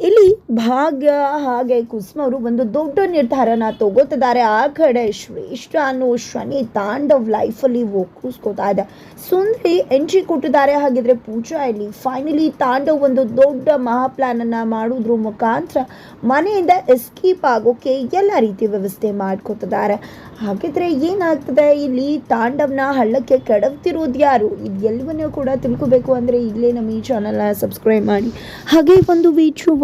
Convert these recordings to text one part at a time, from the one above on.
ಇಲ್ಲಿ ಭಾಗ್ಯ ಹಾಗೆ ಕುಸುಮ ಅವರು ಒಂದು ದೊಡ್ಡ ನಿರ್ಧಾರನ ತಗೋತಿದ್ದಾರೆ ಆ ಕಡೆ ಶ್ರೇಷ್ಠ ಅನ್ನೋ ಶನಿ ತಾಂಡವ್ ಲೈಫಲ್ಲಿ ಒಕ್ಕೂಸ್ಕೋತಾ ಇದೆ. ಸುಂದ್ರಿ ಎಂಟ್ರಿ ಕೊಟ್ಟಿದ್ದಾರೆ. ಹಾಗಿದ್ರೆ ಪೂಜಾ ಇಲ್ಲಿ ಫೈನಲಿ ತಾಂಡವ್ ಒಂದು ದೊಡ್ಡ ಮಹಾ ಪ್ಲಾನನ್ನು ಮಾಡೋದ್ರ ಮುಖಾಂತರ ಮನೆಯಿಂದ ಎಸ್ಕೇಪ್ ಆಗೋಕೆ ಎಲ್ಲ ರೀತಿ ವ್ಯವಸ್ಥೆ ಮಾಡ್ಕೋತಿದ್ದಾರೆ. ಹಾಗಿದ್ರೆ ಏನಾಗ್ತದೆ? ಇಲ್ಲಿ ತಾಂಡವ್ನ ಹಳ್ಳಕ್ಕೆ ಕೆಡವ್ತಿರೋದು ಯಾರು? ಇದು ಎಲ್ಲವನ್ನೂ ಕೂಡ ತಿಳ್ಕೊಬೇಕು ಅಂದರೆ ಇಲ್ಲೇ ನಮ್ಮ ಈ ಚಾನಲ್ನ ಸಬ್ಸ್ಕ್ರೈಬ್ ಮಾಡಿ. ಹಾಗೆ ಒಂದು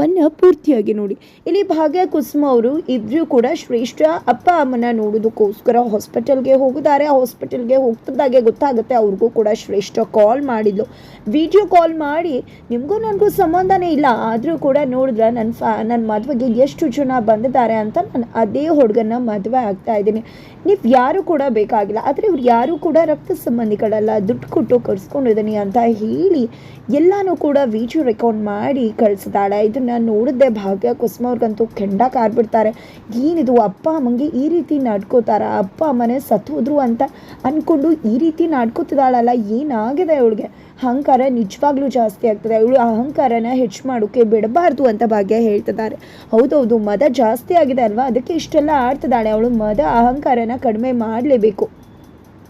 ವಿಡಿಯೋವನ್ನು ಪೂರ್ತಿಯಾಗಿ ನೋಡಿ. ಇಲ್ಲಿ ಭಾಗ್ಯ ಕುಸುಮ ಅವರು ಇದ್ರೂ ಕೂಡ ಶ್ರೇಷ್ಠ ಅಪ್ಪ ಅಮ್ಮನ ನೋಡೋದಕ್ಕೋಸ್ಕರ ಹಾಸ್ಪಿಟಲ್ಗೆ ಹೋಗಿದ್ದಾರೆ. ಹಾಸ್ಪಿಟಲ್ಗೆ ಹೋಗ್ತಿದ್ದಾಗೆ ಗೊತ್ತಾಗುತ್ತೆ ಅವ್ರಿಗೂ ಕೂಡ ಶ್ರೇಷ್ಠ ಕಾಲ್ ಮಾಡಿದ್ಲು ವಿಡಿಯೋ ಕಾಲ್ ಮಾಡಿ, ನಿಮಗೂ ನನಗೂ ಸಂಬಂಧನೇ ಇಲ್ಲ. ಆದರೂ ಕೂಡ ನೋಡಿದ್ರೆ ನನ್ನ ಫ್ಯಾ ನನ್ನ ಮದುವೆಗೆ ಎಷ್ಟು ಜನ ಬಂದಿದ್ದಾರೆ ಅಂತ ನಾನು ಅದೇ ಹುಡುಗನ ಮದುವೆ ಆಗ್ತಾ ಇದ್ದೀನಿ. ನೀವು ಯಾರು ಕೂಡ ಬೇಕಾಗಿಲ್ಲ. ಆದರೆ ಇವ್ರು ಯಾರು ಕೂಡ ರಕ್ತ ಸಂಬಂಧಿಗಳಲ್ಲ. ದುಡ್ಡು ಕೊಟ್ಟು ಕರ್ಸ್ಕೊಂಡಿದ್ದೀನಿ ಅಂತ ಹೇಳಿ ಎಲ್ಲನೂ ಕೂಡ ವಿಡಿಯೋ ರೆಕಾರ್ಡ್ ಮಾಡಿ ಕಳಿಸಿದಾಳೆ ಇದನ್ನು ನೋಡಿದ್ದೆ ಭಾಗ್ಯ, ಕುಸುಮ ಅವ್ರಿಗಂತೂ ಕೆಂಡ ಕಾರ್ಬಿಡ್ತಾರೆ ಏನಿದು, ಅಪ್ಪ ಅಮ್ಮಂಗೆ ಈ ರೀತಿ ನಡ್ಕೋತಾರ? ಅಪ್ಪ ಅಮ್ಮನೇ ಸತ್ತೋದ್ರು ಅಂತ ಅಂದ್ಕೊಂಡು ಈ ರೀತಿ ನಡ್ಕೋತಿದ್ದಾಳಲ್ಲ, ಏನಾಗಿದೆ ಅವಳಿಗೆ? ಅಹಂಕಾರ ನಿಜವಾಗ್ಲೂ ಜಾಸ್ತಿ ಆಗ್ತದೆ. ಇವಳು ಅಹಂಕಾರನ ಹೆಚ್ಚು ಮಾಡೋಕ್ಕೆ ಬಿಡಬಾರ್ದು ಅಂತ ಭಾಗ್ಯ ಹೇಳ್ತಿದ್ದಾರೆ. ಹೌದೌದು, ಮದ ಜಾಸ್ತಿ ಆಗಿದೆ ಅಲ್ವಾ? ಅದಕ್ಕೆ ಇಷ್ಟೆಲ್ಲ ಆಡ್ತಿದ್ದಾಳೆ ಅವಳು. ಮದ ಅಹಂಕಾರನ ಕಡಿಮೆ ಮಾಡಲೇಬೇಕು.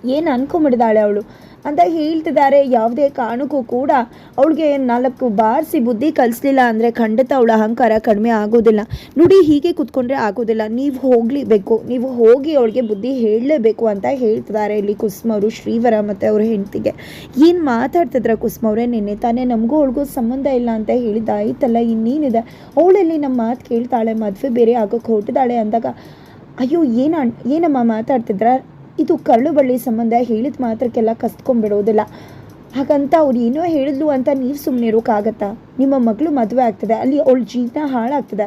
ಏನು ಅನ್ಕೊಂಬಿಡ್ದಾಳೆ ಅವಳು? ಅಂತ ಹೇಳ್ತಿದ್ದಾರೆ. ಯಾವುದೇ ಕಾರಣಕ್ಕೂ ಕೂಡ ಅವಳಿಗೆ ನಾಲ್ಕು ಬಾರಿಸಿ ಬುದ್ಧಿ ಕಲಿಸ್ಲಿಲ್ಲ ಅಂದರೆ ಖಂಡಿತ ಅವಳ ಅಹಂಕಾರ ಕಡಿಮೆ ಆಗೋದಿಲ್ಲ. ನೋಡಿ, ಹೀಗೆ ಕೂತ್ಕೊಂಡ್ರೆ ಆಗೋದಿಲ್ಲ. ನೀವು ಹೋಗಲೇಬೇಕು. ನೀವು ಹೋಗಿ ಅವಳಿಗೆ ಬುದ್ಧಿ ಹೇಳಲೇಬೇಕು ಅಂತ ಹೇಳ್ತಿದ್ದಾರೆ ಇಲ್ಲಿ ಕುಸುಮ ಅವರು, ಶ್ರೀವರ ಮತ್ತು ಅವ್ರ ಹೆಂಡತಿಗೆ. ಏನು ಮಾತಾಡ್ತಿದ್ರ ಕುಸುಮ ಅವರೇ? ನಿನ್ನೆ ತಾನೇ ನಮಗೂ ಅವಳಿಗೂ ಸಂಬಂಧ ಇಲ್ಲ ಅಂತ ಹೇಳಿದಾಯ್ತಲ್ಲ ಇನ್ನೇನಿದೆ? ಅವಳಲ್ಲಿ ನಮ್ಮ ಮಾತು ಕೇಳ್ತಾಳೆ, ಮದುವೆ ಬೇರೆ ಆಗೋಕ್ಕೆ ಹೊರಟಿದ್ದಾಳೆ ಅಂದಾಗ, ಅಯ್ಯೋ, ಏನ ಏನಮ್ಮ ಮಾತಾಡ್ತಿದ್ರ? ಇದು ಕರಳು ಬಳ್ಳಿ ಸಂಬಂಧ ಹೇಳಿದ ಮಾತ್ರಕ್ಕೆಲ್ಲ ಕಸ್ಕೊಂಡ್ಬಿಡೋದಿಲ್ಲ ಹಾಗಂತ ಅವ್ರು ಏನೋ ಹೇಳಿದ್ಲು ಅಂತ ನೀವು ಸುಮ್ಮನೆ ಇರೋಕ್ಕಾಗತ್ತಾ ನಿಮ್ಮ ಮಗಳು ಮದುವೆ ಆಗ್ತದೆ, ಅಲ್ಲಿ ಅವಳ ಜೀವನ ಹಾಳಾಗ್ತದೆ.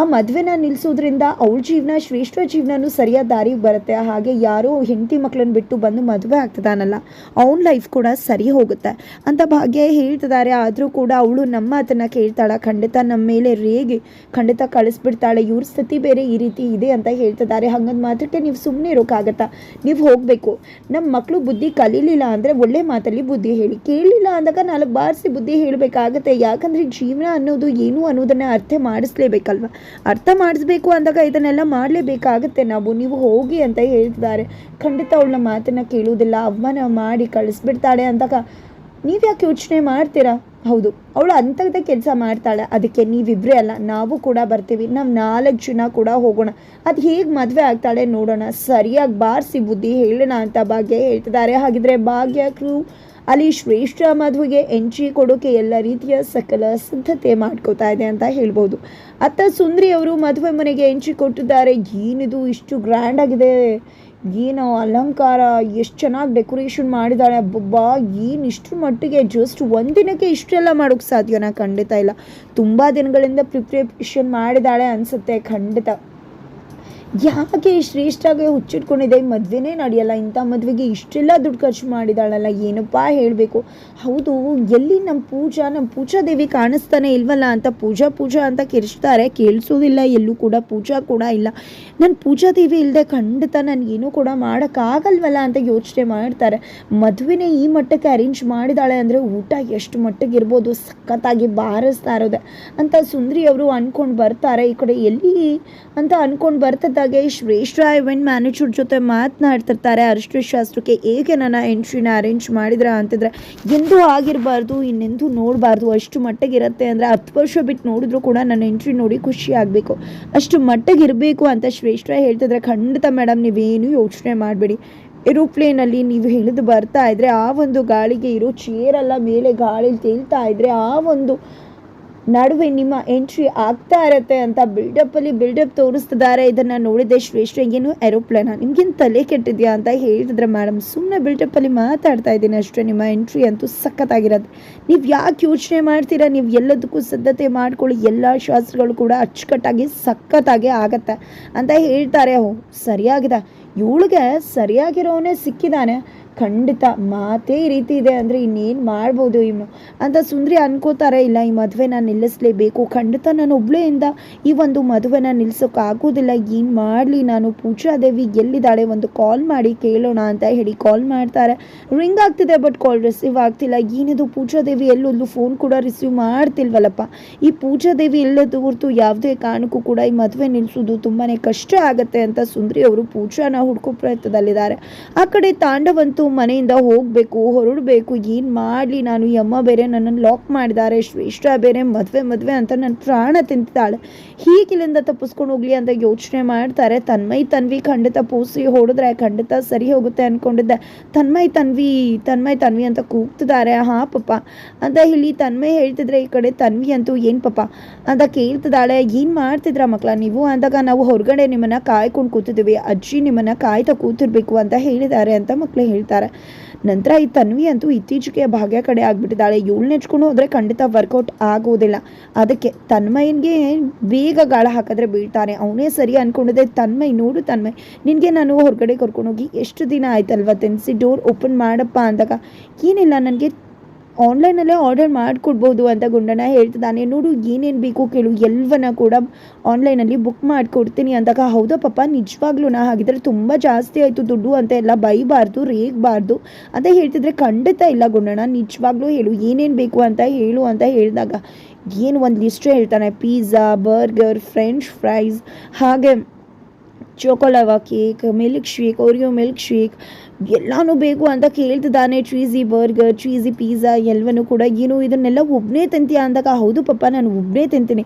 ಆ ಮದುವೆನ ನಿಲ್ಲಿಸೋದ್ರಿಂದ ಅವಳ ಜೀವನ, ಶ್ರೇಷ್ಠ ಜೀವನನೂ ಸರಿಯಾದ ದಾರಿಗೆ ಬರುತ್ತೆ. ಹಾಗೆ ಯಾರೋ ಹೆಂಡತಿ ಮಕ್ಕಳನ್ನು ಬಿಟ್ಟು ಬಂದು ಮದುವೆ ಆಗ್ತದಾನಲ್ಲ, ಅವನ ಲೈಫ್ ಕೂಡ ಸರಿ ಹೋಗುತ್ತೆ. ಅಂತ ಭಾಗ್ಯ ಹೇಳ್ತಿದ್ದಾರೆ ಆದರೂ ಕೂಡ ಅವಳು ನಮ್ಮ ಮಾತನ್ನು ಕೇಳ್ತಾಳೆ. ಖಂಡಿತ ನಮ್ಮ ಮೇಲೆ ರೇಗಿ, ಖಂಡಿತ ಕಳಿಸ್ಬಿಡ್ತಾಳೆ. ಇವ್ರ ಸ್ಥಿತಿ ಬೇರೆ ಈ ರೀತಿ ಇದೆ ಅಂತ ಹೇಳ್ತಿದ್ದಾರೆ ಹಂಗಂದು ಮಾತ್ರಕ್ಕೆ ನೀವು ಸುಮ್ಮನೆ ಇರೋಕ್ಕಾಗತ್ತಾ ನೀವು ಹೋಗಬೇಕು. ನಮ್ಮ ಮಕ್ಕಳು ಬುದ್ಧಿ ಕಲೀಲಿಲ್ಲ ಅಂದರೆ ಒಳ್ಳೆ ಮಾತಲ್ಲಿ ಬುದ್ಧಿ ಹೇಳಿ. ಕೇಳಲಿಲ್ಲ ಅಂದಾಗ ನಾಲ್ಕು ಬಾರಿಸಿ ಬುದ್ಧಿ ಹೇಳಬೇಕಾಗತ್ತೆ. ಯಾಕಂದರೆ ಜೀವನ ಅನ್ನೋದು ಏನು ಅನ್ನೋದನ್ನು ಅರ್ಥ ಮಾಡಿಸ್ಲೇಬೇಕಲ್ವ? ಅರ್ಥ ಮಾಡಿಸ್ಬೇಕು ಅಂದಾಗ ಇದನ್ನೆಲ್ಲ ಮಾಡಲೇಬೇಕಾಗುತ್ತೆ. ನಾವು, ನೀವು ಹೋಗಿ ಅಂತ ಹೇಳ್ತಿದ್ದಾರೆ. ಖಂಡಿತ ಅವಳನ್ನ ಮಾತನ್ನು ಕೇಳುವುದಿಲ್ಲ, ಅವಮಾನ ಮಾಡಿ ಕಳಿಸ್ಬಿಡ್ತಾಳೆ ಅಂದಾಗ ನೀವು ಯಾಕೆ ಯೋಚನೆ ಮಾಡ್ತೀರಾ? ಹೌದು, ಅವಳು ಅಂಥದ್ದೇ ಕೆಲಸ ಮಾಡ್ತಾಳೆ. ಅದಕ್ಕೆ ನೀವಿಬ್ಬರೇ ಅಲ್ಲ, ನಾವು ಕೂಡ ಬರ್ತೀವಿ. ನಾವು ನಾಲ್ಕು ಜನ ಕೂಡ ಹೋಗೋಣ. ಅದು ಹೇಗೆ ಮದುವೆ ಆಗ್ತಾಳೆ ನೋಡೋಣ. ಸರಿಯಾಗಿ ಬಾರಿಸಿ ಬುದ್ಧಿ ಹೇಳೋಣ ಅಂತ ಭಾಗ್ಯ ಹೇಳ್ತಿದ್ದಾರೆ. ಹಾಗಿದ್ರೆ ಭಾಗ್ಯ ಕ್ರೂ ಅಲ್ಲಿ ಶ್ರೇಷ್ಠ ಮದುವೆಗೆ ಎಂಟ್ರಿ ಕೊಡೋಕೆ ಎಲ್ಲ ರೀತಿಯ ಸಕಲ ಸಿದ್ಧತೆ ಮಾಡ್ಕೋತಾ ಇದೆ ಅಂತ ಹೇಳ್ಬೋದು. ಅತ್ತ ಸುಂದ್ರಿ ಅವರು ಮದುವೆ ಮನೆಗೆ ಎಂಟ್ರಿ ಕೊಟ್ಟಿದ್ದಾರೆ. ಏನಿದು ಇಷ್ಟು ಗ್ರ್ಯಾಂಡ್ ಆಗಿದೆ. ಏನು ಅಲಂಕಾರ, ಎಷ್ಟು ಚೆನ್ನಾಗಿ ಡೆಕೋರೇಷನ್ ಮಾಡಿದ್ದಾಳೆ. ಅಬ್ಬಬ್ಬಾ, ಏನು ಇಷ್ಟ್ರ ಮಟ್ಟಿಗೆ ಜಸ್ಟ್ ಒಂದಿನಕ್ಕೆ ಇಷ್ಟೆಲ್ಲ ಮಾಡೋಕ್ಕೆ ಸಾಧ್ಯನ ಖಂಡಿತ ಇಲ್ಲ. ತುಂಬ ದಿನಗಳಿಂದ ಪ್ರಿಪ್ರೇಷನ್ ಮಾಡಿದ್ದಾಳೆ ಅನಿಸುತ್ತೆ ಖಂಡಿತ. ಯಾಕೆ ಶ್ರೇಷ್ಠಾಗೆ ಹುಚ್ಚಿಟ್ಕೊಂಡಿದೆ? ಮದುವೆನೇ ನಡೆಯಲ್ಲ. ಇಂಥ ಮದುವೆಗೆ ಇಷ್ಟೆಲ್ಲ ದುಡ್ಡು ಖರ್ಚು ಮಾಡಿದಾಳಲ್ಲ. ಏನಪ್ಪಾ ಹೇಳಬೇಕು? ಹೌದು, ಎಲ್ಲಿ ನಮ್ಮ ಪೂಜಾ ನಮ್ಮ ಪೂಜಾ ದೇವಿ ಕಾಣಿಸ್ತಾನೆ ಇಲ್ವಲ್ಲ ಅಂತ ಪೂಜಾ ಪೂಜಾ ಅಂತ ಕಿರಿಸ್ತಾರೆ ಕೇಳಿಸೋದಿಲ್ಲ, ಎಲ್ಲೂ ಕೂಡ ಪೂಜಾ ಕೂಡ ಇಲ್ಲ. ನನ್ನ ಪೂಜಾ ದೇವಿ ಇಲ್ಲದೆ ಖಂಡಿತ ನನಗೇನು ಕೂಡ ಮಾಡೋಕ್ಕಾಗಲ್ವಲ್ಲ ಅಂತ ಯೋಚನೆ ಮಾಡ್ತಾರೆ. ಮದುವೆನೇ ಈ ಮಟ್ಟಕ್ಕೆ ಅರೇಂಜ್ ಮಾಡಿದಾಳೆ ಅಂದರೆ ಊಟ ಎಷ್ಟು ಮಟ್ಟಿಗೆ ಇರ್ಬೋದು ಸಖತ್ತಾಗಿ ಬಾರಿಸ್ತಾ ಇರೋದೆ. ಅಂತ ಸುಂದ್ರಿ ಅವರು ಅಂದ್ಕೊಂಡು ಬರ್ತಾರೆ. ಈ ಕಡೆ ಎಲ್ಲಿ ಅಂತ ಅಂದ್ಕೊಂಡು ಬರ್ತಿದ್ದಾಗೆ ಶ್ರೇಷ್ಠ ಇವೆಂಟ್ ಮ್ಯಾನೇಜರ್ ಜೊತೆ ಮಾತನಾಡ್ತಿರ್ತಾರೆ. ಅರಿಷ್ಟು ಶಾಸ್ತ್ರಕ್ಕೆ ಹೇಗೆ ನನ್ನ ಎಂಟ್ರಿನ ಅರೇಂಜ್ ಮಾಡಿದ್ರ ಅಂತಿದ್ರೆ, ಎಂದೂ ಆಗಿರಬಾರ್ದು, ಇನ್ನೆಂದೂ ನೋಡಬಾರ್ದು. ಅಷ್ಟು ಮಟ್ಟಿಗಿರುತ್ತೆ ಅಂದರೆ ಹತ್ತು ವರ್ಷ ಬಿಟ್ಟು ನೋಡಿದ್ರು ಕೂಡ ನನ್ನ ಎಂಟ್ರಿ ನೋಡಿ ಖುಷಿ ಆಗಬೇಕು. ಅಷ್ಟು ಮಟ್ಟಿಗಿರಬೇಕು ಅಂತ ಶ್ರೇಷ್ಠ ಹೇಳ್ತಿದ್ರೆ, ಖಂಡಿತ ಮೇಡಮ್ ನೀವೇನು ಯೋಚನೆ ಮಾಡಬೇಡಿ. ಏರೋಪ್ಲೇನಲ್ಲಿ ನೀವು ಹಿಡಿದು ಬರ್ತಾ ಇದ್ರೆ, ಆ ಒಂದು ಗಾಳಿಗೆ ಇರೋ ಚೇರೆಲ್ಲ ಮೇಲೆ ಗಾಳಿಲಿ ತೇಲ್ತಾ ಇದ್ರೆ, ಆ ಒಂದು ನಡುವೆ ನಿಮ್ಮ ಎಂಟ್ರಿ ಆಗ್ತಾ ಇರತ್ತೆ ಅಂತ ಬಿಲ್ಡಪ್ಪಲ್ಲಿ ಬಿಲ್ಡಪ್ ತೋರಿಸ್ತಿದ್ದಾರೆ. ಇದನ್ನು ನೋಡಿದೆ ಶ್ರೇಷ್ಠ. ಏನು ಏರೋಪ್ಲೇನ ನಿಮ್ಗೇನು ತಲೆ ಕೆಟ್ಟಿದ್ಯಾ ಅಂತ ಹೇಳಿದ್ರೆ ಮೇಡಮ್ ಸುಮ್ಮನೆ ಬಿಲ್ಡಪ್ಪಲ್ಲಿ ಮಾತಾಡ್ತಾ ಇದ್ದೀನಿ ಅಷ್ಟೇ. ನಿಮ್ಮ ಎಂಟ್ರಿ ಅಂತೂ ಸಖತ್ತಾಗಿರತ್ತೆ. ನೀವು ಯಾಕೆ ಯೋಚನೆ ಮಾಡ್ತೀರಾ? ನೀವು ಎಲ್ಲದಕ್ಕೂ ಸಿದ್ಧತೆ ಮಾಡ್ಕೊಳ್ಳಿ. ಎಲ್ಲ ಶಾಸ್ತ್ರಗಳು ಕೂಡ ಅಚ್ಚುಕಟ್ಟಾಗಿ ಸಖತ್ತಾಗಿ ಆಗತ್ತೆ ಅಂತ ಹೇಳ್ತಾರೆ. ಓ, ಸರಿಯಾಗಿದೆ. ಇವಳಿಗೆ ಸರಿಯಾಗಿರೋನೇ ಸಿಕ್ಕಿದ್ದಾನೆ ಖಂಡಿತ ಮಾತೇ ಈ ರೀತಿ ಇದೆ ಅಂದರೆ ಇನ್ನೇನು ಮಾಡ್ಬೋದು ಇವನು? ಅಂತ ಸುಂದ್ರಿ ಅನ್ಕೋತಾರೆ ಇಲ್ಲ, ಈ ಮದುವೆನ ನಿಲ್ಲಿಸಲೇಬೇಕು. ಖಂಡಿತ ನಾನು ಒಬ್ಳೆಯಿಂದ ಈ ಒಂದು ಮದುವೆನ ನಿಲ್ಲಿಸೋಕ್ಕಾಗೋದಿಲ್ಲ ಏನು ಮಾಡಲಿ ನಾನು? ಪೂಜಾದೇವಿ ಎಲ್ಲಿದ್ದಾಳೆ? ಒಂದು ಕಾಲ್ ಮಾಡಿ ಕೇಳೋಣ ಅಂತ ಹೇಳಿ ಕಾಲ್ ಮಾಡ್ತಾರೆ. ರಿಂಗ್ ಆಗ್ತಿದೆ ಬಟ್ ಕಾಲ್ ರಿಸೀವ್ ಆಗ್ತಿಲ್ಲ. ಏನಿದು? ಪೂಜಾದೇವಿ ಎಲ್ಲೊಂದು ಫೋನ್ ಕೂಡ ರಿಸೀವ್ ಮಾಡ್ತಿಲ್ವಲ್ಲಪ್ಪ? ಈ ಪೂಜಾದೇವಿ ಇಲ್ಲದ ಹೊರತು ಯಾವುದೇ ಕಾರಣಕ್ಕೂ ಕೂಡ ಈ ಮದುವೆ ನಿಲ್ಲಿಸೋದು ತುಂಬಾ ಕಷ್ಟ ಆಗುತ್ತೆ ಅಂತ ಸುಂದ್ರಿ ಅವರು ಪೂಜಾನ ಹುಡ್ಕೋ ಪ್ರಯತ್ನದಲ್ಲಿದ್ದಾರೆ. ಆ ಕಡೆ ತಾಂಡವಂತೂ ಮನೆಯಿಂದ ಹೋಗಬೇಕು, ಹೊರಡಬೇಕು, ಏನು ಮಾಡಲಿ ನಾನು? ಯಮ್ಮ ಬೇರೆ ನನ್ನನ್ನು ಲಾಕ್ ಮಾಡಿದ್ದಾರೆ ಶ್ರೇಷ್ಠ ಬೇರೆ ಮದುವೆ ಮದುವೆ ಅಂತ ನನ್ನ ಪ್ರಾಣ ತಿಂತಿದ್ದಾಳೆ. ಹೀಗಿಲ್ಲಿಂದ ತಪ್ಪಿಸ್ಕೊಂಡು ಹೋಗ್ಲಿ ಅಂತ ಯೋಚನೆ ಮಾಡ್ತಾರೆ. ತನ್ಮೈ ತನ್ವಿ ಖಂಡಿತ ಪೂಸಿ ಹೊಡೆದ್ರೆ, ಖಂಡಿತ ಸರಿ ಹೋಗುತ್ತೆ ಅಂದ್ಕೊಂಡಿದ್ದೆ ತನ್ಮೈ ತನ್ವಿ ತನ್ಮೈ ತನ್ವಿ ಅಂತ ಕೂಗ್ತಿದ್ದಾರೆ. ಹಾಂ, ಪಪ್ಪ. ಅಂತ ಹೇಳಿ ತನ್ಮೈ ಹೇಳ್ತಿದ್ರೆ ಈ ಕಡೆ ತನ್ವಿ ಅಂತೂ ಏನು ಪಪ್ಪ? ಅಂತ ಕೇಳ್ತಿದ್ದಾಳೆ. ಏನು ಮಾಡ್ತಿದ್ರ ಮಕ್ಕಳ ನೀವು? ಅಂದಾಗ ನಾವು ಹೊರಗಡೆ ನಿಮ್ಮನ್ನು ಕಾಯ್ಕೊಂಡು ಕೂತಿದ್ದೀವಿ. ಅಜ್ಜಿ ನಿಮ್ಮನ್ನು ಕಾಯ್ತಾ ಕೂತಿರ್ಬೇಕು ಅಂತ ಹೇಳಿದ್ದಾರೆ ಅಂತ ಮಕ್ಕಳು ಹೇಳ್ತಾರೆ. ನಂತರ ಈ ತನ್ವಿ ಅಂತೂ ಇತ್ತೀಚೆಗೆ ಭಾಗ್ಯ ಕಡೆ ಆಗಿಬಿಟ್ಟಿದ್ದಾಳೆ. ಇವಳು ನೆಚ್ಕೊಂಡು ಹೋದರೆ ಖಂಡಿತ ವರ್ಕೌಟ್ ಆಗೋದಿಲ್ಲ. ಅದಕ್ಕೆ ತನ್ಮಯನ್ಗೆ ಬೇಗ ಗಾಳ ಹಾಕಿದ್ರೆ ಬೀಳ್ತಾನೆ. ಅವನೇ ಸರಿ ಅಂದ್ಕೊಂಡಿದ್ದೆ ತನ್ಮಯ್, ನೋಡು ತನ್ಮಯ್, ನಿನಗೆ ನಾನು ಹೊರಗಡೆ ಕರ್ಕೊಂಡೋಗಿ ಎಷ್ಟು ದಿನ ಆಯ್ತಲ್ವ? ತೆನ್ಸಿ ಡೋರ್ ಓಪನ್ ಮಾಡಪ್ಪ ಅಂದಾಗ, ಏನಿಲ್ಲ, ನನಗೆ ಆನ್ಲೈನಲ್ಲೇ ಆರ್ಡರ್ ಮಾಡಿಕೊಡ್ಬೋದು ಅಂತ ಗುಂಡಣ್ಣ ಹೇಳ್ತಿದ್ದಾನೆ. ನೋಡು, ಏನೇನು ಬೇಕು ಕೇಳು, ಎಲ್ಲವನ್ನ ಕೂಡ ಆನ್ಲೈನಲ್ಲಿ ಬುಕ್ ಮಾಡಿಕೊಡ್ತೀನಿ ಅಂದಾಗ ಹೌದಾ ಪಾಪ ನಿಜವಾಗ್ಲೂ ನಾ ಹಾಗಿದ್ರೆ ತುಂಬ ಜಾಸ್ತಿ ಆಯಿತು ದುಡ್ಡು ಅಂತ ಎಲ್ಲ ಬೈಬಾರ್ದು, ರೇಗಬಾರ್ದು ಅಂತ ಹೇಳ್ತಿದ್ರೆ ಖಂಡಿತ ಇಲ್ಲ ಗುಂಡಣ್ಣ. ನಿಜವಾಗ್ಲೂ ಹೇಳು, ಏನೇನು ಬೇಕು ಅಂತ ಹೇಳು ಅಂತ ಹೇಳಿದಾಗ, ಏನು ಒಂದು ಲಿಸ್ಟು ಹೇಳ್ತಾನೆ. ಪಿಜ್ಜಾ ಬರ್ಗರ್ ಫ್ರೆಂಚ್ ಫ್ರೈಸ್ ಹಾಗೆ choco lava cake milk shake Oreo milk shake ಎಲ್ಲನೂ ಬೇಕು ಅಂತ ಕೇಳ್ತಿದ್ದಾನೆ. ಚೀಸಿ ಬರ್ಗರ್ ಚೀಸಿ ಪಿಜ್ಜಾ ಎಲ್ಲವನ್ನೂ ಕೂಡ ಏನು ಇದನ್ನೆಲ್ಲ ಒಬ್ಬನೇ ತಿಂತೀಯ ಅಂದಾಗ ಹೌದು ಪಪ್ಪ, ನಾನು ಒಬ್ಬನೇ ತಿಂತೀನಿ.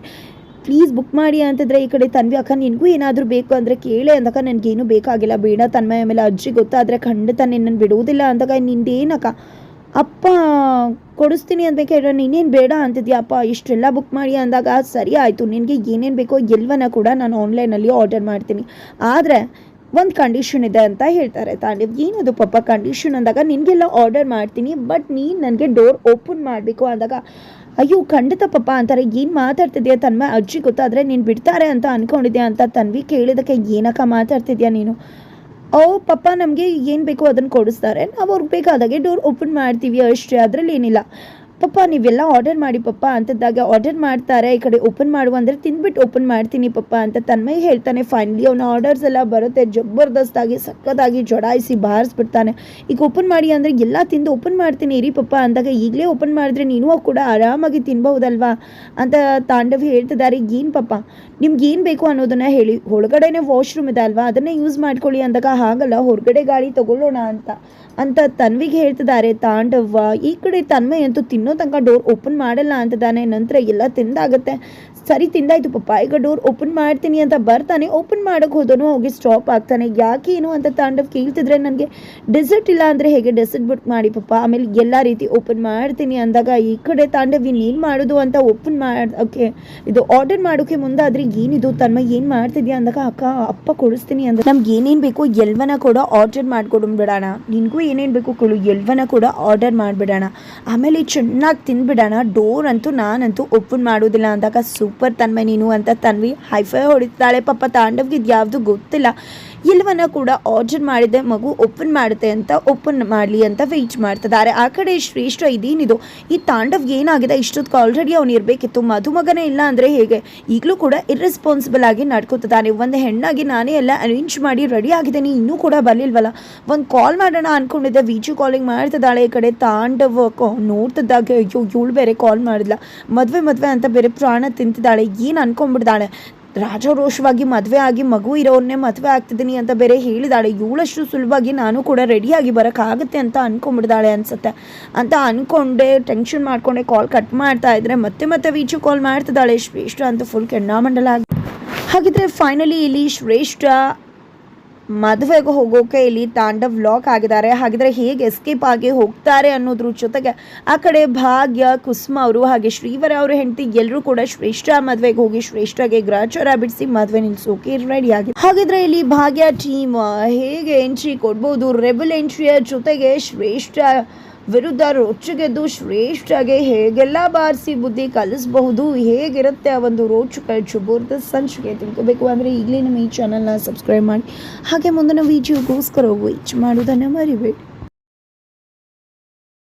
ಪ್ಲೀಸ್ ಬುಕ್ ಮಾಡಿ ಅಂತಂದರೆ ಈ ಕಡೆ ತನ್ವಿ ಅಕ್ಕ ನಿನಗೂ ಏನಾದರೂ ಬೇಕು ಅಂದರೆ ಕೇಳೆ ಅಂದಾಗ ನನಗೇನು ಬೇಕಾಗಿಲ್ಲ. ಬೇಡ, ತನ್ಮಯ ಮೇಲೆ ಅಜ್ಜಿ ಗೊತ್ತಾದರೆ ಖಂಡಿತ ನಿನ್ನನ್ನು ಬಿಡುವುದಿಲ್ಲ ಅಂದಾಗ ನಿಂದೇನಕ್ಕ? ಅಪ್ಪ, ಕೊಡಿಸ್ತೀನಿ ಅಂತ ಕೇಳೋಣ ನೀನೇನು ಬೇಡ ಅಂತಿದ್ಯಾ? ಅಪ್ಪ, ಇಷ್ಟೆಲ್ಲ ಬುಕ್ ಮಾಡಿ ಅಂದಾಗ ಸರಿ ಆಯಿತು, ನಿನಗೆ ಏನೇನು ಬೇಕೋ ಎಲ್ಲವನ್ನ ಕೂಡ ನಾನು ಆನ್ಲೈನಲ್ಲಿ ಆರ್ಡರ್ ಮಾಡ್ತೀನಿ. ಆದರೆ, ಒಂದು ಕಂಡೀಷನ್ ಇದೆ ಅಂತ ಹೇಳ್ತಾರೆ ತಾಂಡಿ ಏನದು ಪಪ್ಪ ಕಂಡೀಷನ್ ಅಂದಾಗ, ನಿನಗೆಲ್ಲ ಆರ್ಡರ್ ಮಾಡ್ತೀನಿ ಬಟ್ ನೀನು ನನಗೆ ಡೋರ್ ಓಪನ್ ಮಾಡಬೇಕು ಅಂದಾಗ, ಅಯ್ಯೋ, ಖಂಡಿತ ಪಪ್ಪ ಅಂತಾರೆ, ಏನು ಮಾತಾಡ್ತಿದ್ಯಾ ತನ್ಮ ಅಜ್ಜಿ ಗೊತ್ತಾದರೆ ನೀನು ಬಿಡ್ತಾರೆ ಅಂತ ಅಂದ್ಕೊಂಡಿದ್ಯಾ ಅಂತ ತನ್ವಿ ಕೇಳಿದಕ್ಕೆ ಏನಕ್ಕ ಮಾತಾಡ್ತಿದ್ಯಾ ನೀನು? ಓ ಪಪ್ಪ ನಮಗೆ ಏನು ಬೇಕೋ ಅದನ್ನು ಕೊಡಿಸ್ತಾರೆ. ನಾವು ಅವ್ರಿಗೆ ಬೇಕಾದಾಗೆ ಡೋರ್ ಓಪನ್ ಮಾಡ್ತೀವಿ, ಅಷ್ಟೇ. ಅದರಲ್ಲಿ ಏನಿಲ್ಲ. ಪಪ್ಪ, ನೀವೆಲ್ಲ ಆರ್ಡರ್ ಮಾಡಿ ಪಪ್ಪ ಅಂತದಾಗ ಆರ್ಡರ್ ಮಾಡ್ತಾರೆ. ಈ ಕಡೆ ಓಪನ್ ಮಾಡುವ ಅಂದರೆ ತಿಂದ್ಬಿಟ್ಟು ಓಪನ್ ಮಾಡ್ತೀನಿ ಪಪ್ಪ ಅಂತ ತನ್ಮೈ ಹೇಳ್ತಾನೆ. ಫೈನಲಿ ಅವನ ಆರ್ಡರ್ಸ್ ಎಲ್ಲ ಬರುತ್ತೆ. ಜಬರ್ದಸ್ತಾಗಿ ಸಕ್ಕತ್ತಾಗಿ ಜೊಡಾಯಿಸಿ ಬಾರಿಸ್ಬಿಡ್ತಾನೆ. ಈಗ ಓಪನ್ ಮಾಡಿ ಅಂದರೆ ಎಲ್ಲ ತಿಂದು ಓಪನ್ ಮಾಡ್ತೀನಿ. ಇರಿ ಪಪ್ಪ ಅಂದಾಗ ಈಗಲೇ ಓಪನ್ ಮಾಡಿದ್ರೆ ನೀನು ಕೂಡ ಆರಾಮಾಗಿ ತಿನ್ಬಹುದಲ್ವಾ? ಅಂತ ತಾಂಡವ್ ಹೇಳ್ತಿದ್ದಾರೆ. ಏನು ಪಪ್ಪ? ನಿಮ್ಗೆ ಏನು ಬೇಕು ಅನ್ನೋದನ್ನು ಹೇಳಿ. ಒಳಗಡೆನೆ ವಾಶ್ರೂಮ್ ಇದೆ ಅಲ್ವಾ? ಅದನ್ನೇ ಯೂಸ್ ಮಾಡ್ಕೊಳ್ಳಿ ಅಂದಾಗ ಹಾಗಲ್ಲ, ಹೊರಗಡೆ ಗಾಳಿ ತಗೊಳ್ಳೋಣ ಅಂತ. ಅಂತ ತನ್ವಿಗೆ ಹೇಳ್ತಿದ್ದಾರೆ ತಾಂಡವ್ವ. ಈ ಕಡೆ ತನ್ಮಯ್ ಅಂತೂ ತಿನ್ನೋ ತನಕ ಡೋರ್ ಓಪನ್ ಮಾಡಲ್ಲ ಅಂತಿದ್ದಾನೆ. ನಂತರ ಎಲ್ಲ ತಿಂದಾಗತ್ತೆ. ಸರಿ, ತಿಂದಾಯ್ತು ಪಪ್ಪ. ಈಗ ಡೋರ್ ಓಪನ್ ಮಾಡ್ತೀನಿ ಅಂತ ಬರ್ತಾನೆ. ಓಪನ್ ಮಾಡೋಕೆ ಹೋದನು ಹೋಗಿ ಸ್ಟಾಪ್ ಆಗ್ತಾನೆ. ಯಾಕೆ ಏನು ಅಂತ ತಾಂಡವ್ ಕೇಳ್ತಿದ್ರೆ ನನಗೆ ಡೆಸರ್ಟ್ ಇಲ್ಲ ಅಂದರೆ ಹೇಗೆ ಡೆಸರ್ಟ್ ಬುಕ್ ಮಾಡಿ ಪಪ್ಪ? ಆಮೇಲೆ ಎಲ್ಲ ರೀತಿ ಓಪನ್ ಮಾಡ್ತೀನಿ ಅಂದಾಗ ಈ ಕಡೆ ತಾಂಡವ್ ಇನ್ನೇನು ಮಾಡೋದು ಅಂತ ಓಪನ್ ಮಾಡೋಕ್ಕೆ ಇದು ಆರ್ಡರ್ ಮಾಡೋಕೆ ಮುಂದಾದ್ರೆ ಏನಿದು ತನ್ಮ? ಏನು ಮಾಡ್ತಿದ್ಯಾ ಅಂದಾಗ, ಅಕ್ಕ, ಅಪ್ಪ ಕೊಡಿಸ್ತೀನಿ ಅಂದ್ರೆ ನಮ್ಗೆ ಏನೇನು ಬೇಕು ಎಲ್ವನ ಕೂಡ ಆರ್ಡರ್ ಮಾಡ್ಕೊಡ್ಬಿಡೋಣ ನಿನಗೂ ಏನೇನು ಬೇಕು ಕೊಡು ಎಲ್ವನ ಕೂಡ ಆರ್ಡರ್ ಮಾಡಿಬಿಡೋಣ. ಆಮೇಲೆ ಚೆನ್ನಾಗಿ ತಿಂದ್ಬಿಡೋಣ ಡೋರ್ ಅಂತೂ ನಾನಂತೂ ಓಪನ್ ಮಾಡೋದಿಲ್ಲ ಅಂದಾಗ ಸೂಪರ್ ತನ್ಮೆ ನೀನು ಅಂತ ತನ್ವಿ ಹೈಫೈ ಹೊಡಿತಾಳೆ ಪಾಪ ತಾಂಡವ್ಗೆ ಇದು ಯಾವುದು ಗೊತ್ತಿಲ್ಲ. ಎಲ್ಲವನ್ನ ಕೂಡ ಆರ್ಡರ್ ಮಾಡಿದೆ, ಮಗು ಓಪನ್ ಮಾಡುತ್ತೆ ಅಂತ ಓಪನ್ ಮಾಡಲಿ ಅಂತ ವೆಯ್ಟ್ ಮಾಡ್ತಿದ್ದಾರೆ. ಆ ಕಡೆ ಶ್ರೇಷ್ಠ ಇದೇನಿದು? ಈ ತಾಂಡವ್ ಏನಾಗಿದೆ? ಇಷ್ಟೊತ್ತಿಗೆ ಆಲ್ರೆಡಿ ಅವನು ಇರಬೇಕಿತ್ತು. ಮದುಮಗನೇ ಇಲ್ಲ ಅಂದರೆ ಹೇಗೆ? ಈಗಲೂ ಕೂಡ ಇರ್ರೆಸ್ಪಾನ್ಸಿಬಲ್ ಆಗಿ ನಡ್ಕೋತಿದ್ದಾನೆ. ಒಂದು ಹೆಣ್ಣಾಗಿ ನಾನೇ ಎಲ್ಲ ಅರೇಂಜ್ ಮಾಡಿ ರೆಡಿ ಆಗಿದ್ದೀನಿ. ಇನ್ನೂ ಕೂಡ ಬರಲಿಲ್ವಲ್ಲ? ಒಂದು ಕಾಲ್ ಮಾಡೋಣ ಅಂದ್ಕೊಂಡಿದ್ದೆ ವಿಡಿಯೋ ಕಾಲಿಂಗ್ ಮಾಡ್ತಿದ್ದಾಳೆ ಈ ಕಡೆ ತಾಂಡವ್. ನೋಡ್ತಿದ್ದಾಗ, ಅಯ್ಯೋ, ಇವಳು ಬೇರೆ ಕಾಲ್ ಮಾಡಿದ್ಲ. ಮದುವೆ ಮದುವೆ ಅಂತ ಬೇರೆ ಪ್ರಾಣ ತಿಂತಿದ್ದಾಳೆ. ಏನು ಅನ್ಕೊಂಡ್ಬಿಡ್ತಾಳೆ ರಾಜಾರೋಷವಾಗಿ ಮದುವೆ ಆಗಿ ಮಗು ಇರೋನ್ನೇ ಮದುವೆ ಆಗ್ತಿದ್ದೀನಿ ಅಂತ ಬೇರೆ ಹೇಳಿದಾಳೆ. ಇವಳಷ್ಟು ಸುಲಭವಾಗಿ ನಾನು ಕೂಡ ರೆಡಿಯಾಗಿ ಬರೋಕ್ಕಾಗುತ್ತೆ ಅಂತ ಅಂದ್ಕೊಂಡ್ಬಿಡ್ದಾಳೆ ಅನಿಸುತ್ತೆ. ಅಂತ ಅಂದ್ಕೊಂಡೆ ಟೆನ್ಷನ್ ಮಾಡ್ಕೊಂಡೆ ಕಾಲ್ ಕಟ್ ಮಾಡ್ತಾ ಇದ್ರೆ ಮತ್ತೆ ಮತ್ತೆ ವೀಚು ಕಾಲ್ ಮಾಡ್ತಿದ್ದಾಳೆ ಶ್ರೇಷ್ಠ ಅಂತ ಫುಲ್ ಕೆಣ್ಣಾಮಂಡಲ ಆಗಿ. ಹಾಗಿದ್ರೆ ಫೈನಲಿ ಇಲ್ಲಿ ಶ್ರೇಷ್ಠ ಮದುವೆಗೆ ಹೋಗೋಕೆ ಇಲ್ಲಿ ತಾಂಡವ್ ಲಾಕ್ ಆಗಿದ್ದಾರೆ. ಹಾಗಿದ್ರೆ ಹೇಗೆ ಎಸ್ಕೇಪ್ ಆಗಿ ಹೋಗ್ತಾರೆ ಅನ್ನೋದ್ರ ಜೊತೆಗೆ ಆ ಕಡೆ ಭಾಗ್ಯ, ಕುಸುಮ ಅವರು, ಹಾಗೆ ಶ್ರೀವರ ಅವರ ಹೆಂಡತಿ ಎಲ್ಲರೂ ಕೂಡ ಶ್ರೇಷ್ಠ ಮದುವೆಗೆ ಹೋಗಿ ಶ್ರೇಷ್ಠಗೆ ಗ್ರಾಚಾರ ಬಿಡಿಸಿ ಮದುವೆ ನಿಲ್ಸೋಕೆ ರೆಡಿ ಆಗಿದೆ ಹಾಗಿದ್ರೆ ಇಲ್ಲಿ ಭಾಗ್ಯ ಟೀಮ್ ಹೇಗೆ ಎಂಟ್ರಿ ಕೊಡ್ಬೋದು? ರೆಬಲ್ ಎಂಟ್ರಿಯ ಜೊತೆಗೆ ಶ್ರೇಷ್ಠ ವಿರುದ್ಧ ರೊಚ್ಚಿಗೆದ್ದು ಶ್ರೇಷ್ಠಗೆ ಹೇಗೆಲ್ಲ ಬಾರಿಸಿ ಬುದ್ಧಿ ಕಲಿಸಬಹುದು, ಹೇಗಿರುತ್ತೆ ಆ ಒಂದು ರೋಚಕ ಬೋರ್ದ ಸಂಚಿಕೆ ತಿಳ್ಕೋಬೇಕು ಅಂದರೆ ಈಗಲೇ ನಮ್ಮ ಈ ಚಾನಲ್ನ ಸಬ್ಸ್ಕ್ರೈಬ್ ಮಾಡಿ. ಹಾಗೆ ಮುಂದಿನ ವಿಡಿಯೋಗೋಸ್ಕರ ವೀಚ್ ಮಾಡೋದನ್ನು ಮರಿಬೇಡಿ.